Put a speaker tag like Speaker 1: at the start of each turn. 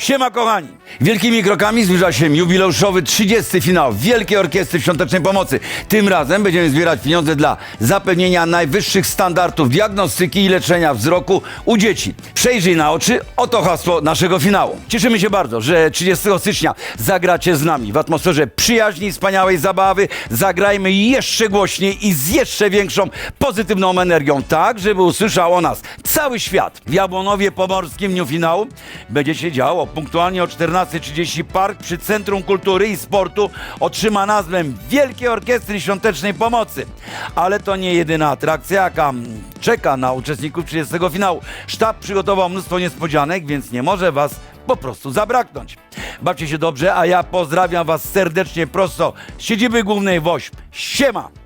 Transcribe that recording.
Speaker 1: Siema kochani! Wielkimi krokami zbliża się jubileuszowy 30. finał Wielkiej Orkiestry Świątecznej Pomocy. Tym razem będziemy zbierać pieniądze dla zapewnienia najwyższych standardów diagnostyki i leczenia wzroku u dzieci. Przejrzyj na oczy, oto hasło naszego finału. Cieszymy się bardzo, że 30 stycznia zagracie z nami w atmosferze przyjaźni i wspaniałej zabawy. Zagrajmy jeszcze głośniej i z jeszcze większą pozytywną energią, tak żeby usłyszał o nas cały świat. W Jabłonowie Pomorskim dniu finału będzie się działo. Punktualnie o 14.30 park przy Centrum Kultury i Sportu otrzyma nazwę Wielkiej Orkiestry Świątecznej Pomocy. Ale to nie jedyna atrakcja, jaka czeka na uczestników 30 finału. Sztab przygotował mnóstwo niespodzianek, więc nie może was po prostu zabraknąć. Bawcie się dobrze, a ja pozdrawiam was serdecznie prosto z siedziby głównej WOŚP. Siema!